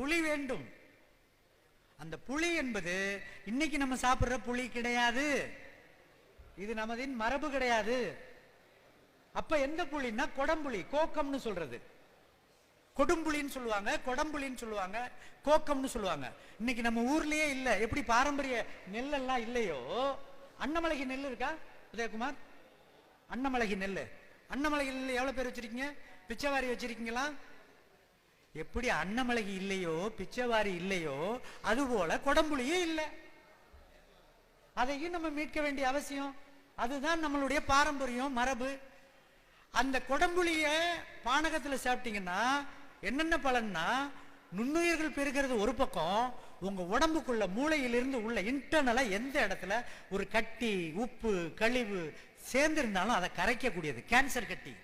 புளி வேண்டும். அந்த புளி என்பது இன்னைக்கு நம்ம சாப்பிடுற புளி கிடையாது. இது நமதின் மரபு கிடையாது. அப்ப எந்த புளின்னா கொடம்புளி கோக்கம்னு சொல்றது. கொடும்புளின்னு சொல்லுவாங்க கொடம்புளின்னு சொல்லுவாங்க கோக்கம்னு சொல்லுவாங்க. இன்னைக்கு நம்ம ஊர்லயே இல்ல. எப்படி பாரம்பரிய நெல்லெல்லாம் இல்லையோ? அன்னமலகி நெல் இருக்கா உதயகுமார்? அன்னமலகி நெல் அன்னமலகி நெல் எவ்வளவு பேர் வச்சிருக்கீங்க? பிச்சைவாரி வச்சிருக்கீங்களா? எப்படி அன்னமலகி இல்லையோ பிச்சைவாரி இல்லையோ அதுபோல கொடம்புளியும் இல்லை. அதையும் நம்ம மீட்க வேண்டிய அவசியம். அதுதான் நம்மளுடைய பாரம்பரியம் மரபு. அந்த கொடம்புளிய பானகத்தில் சாப்பிட்டீங்கன்னா என்னென்ன பலன்னா நுண்ணுயிர்கள் பெருகிறது ஒரு பக்கம் உங்க உடம்புக்குள்ள மூளையிலிருந்து உள்ள இன்டர்னலா எந்த இடத்துல ஒரு கட்டி உப்பு கழிவு சேர்ந்திருந்தாலும் அதை கரைக்கக்கூடியது கேன்சர் கட்டி.